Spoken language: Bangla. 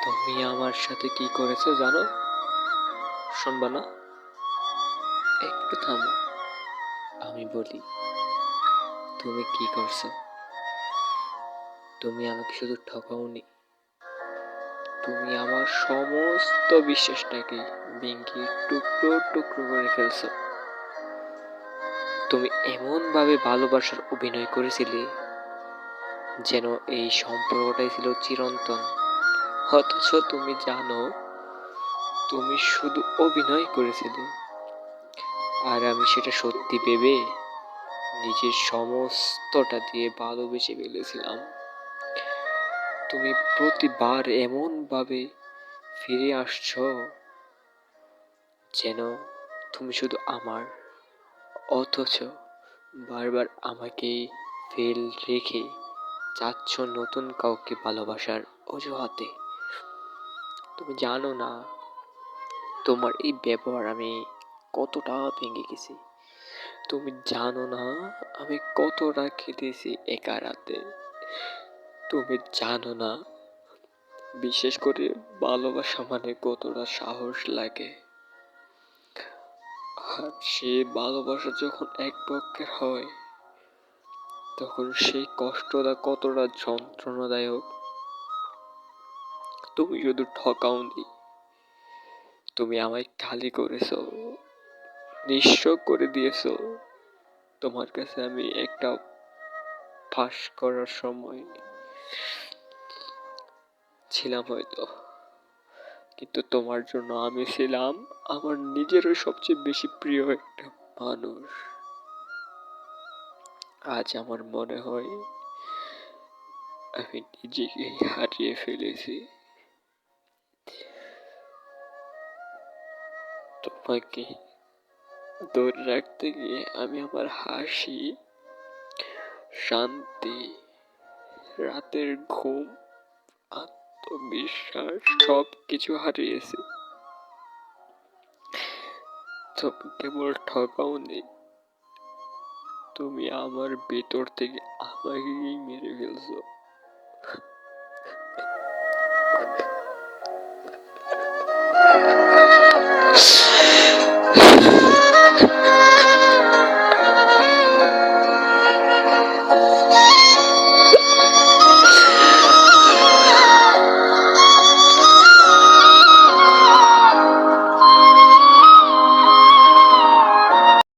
আমার সাথে কি করেছ জানো? শুনবা না? একটু থামো। আমি বলি, তুমি কি করছ? তুমি আমাকে শুধু ঠকাওনি। তুমি আমার সমস্ত বিশ্বাসটাকে ভেঙে টুকরো টুকরো করে ফেলছো। তুমি এমন ভাবে ভালোবাসার অভিনয় করেছিলে, যেন এই সম্পর্কটাই ছিল চিরন্তন। অথচ তুমি জানো, তুমি শুধু অভিনয় করেছিলে। আর আমি সেটা সত্যি ভেবে নিজের সমস্তটা দিয়ে ভালোবেসে ফেলেছিলাম। তুমি প্রতিবার এমন ভাবে ফিরে আসছো যেন তুমি শুধু আমার, অথচ বারবার আমাকে ফেল রেখে চাচ্ছ নতুন কাউকে ভালোবাসার অজুহাতে। তুমি জানো না, তোমার এই ব্যবহার আমি কতটা ভেঙে গেছি। তুমি জানো না, আমি কতটা খেটেছি একা রাতে। তুমি জানো না, বিশেষ করে ভালোবাসা মানে কতটা সাহস লাগে। আর সে ভালোবাসা যখন এক পক্ষের হয়, তখন সেই কষ্টটা কতটা যন্ত্রণাদায়ক। তুমি শুধু ঠকাওনি তুমি আমায় খালি করেছ। নিঃস্ব করে দিয়েছ। তোমার কাছে আমি একটা ফাঁস করার সময় ছিলাম হয়তো। কিন্তু তোমার জন্য আমি ছিলাম আমার নিজেরও সবচেয়ে বেশি প্রিয় একটা মানুষ। আজ আমার মনে হয় আমি নিজেকে হারিয়ে ফেলেছি। তোমাকে ধরে রাখতে গিয়ে আমি আমার হাসি, শান্তি, রাতের ঘুম, আত্মবিশ্বাস সব কিছু হারিয়েছি। তুমি কেবল ঠকাওনি, তুমি আমার ভেতর থেকে আমাকেই মেরে ফেলছো।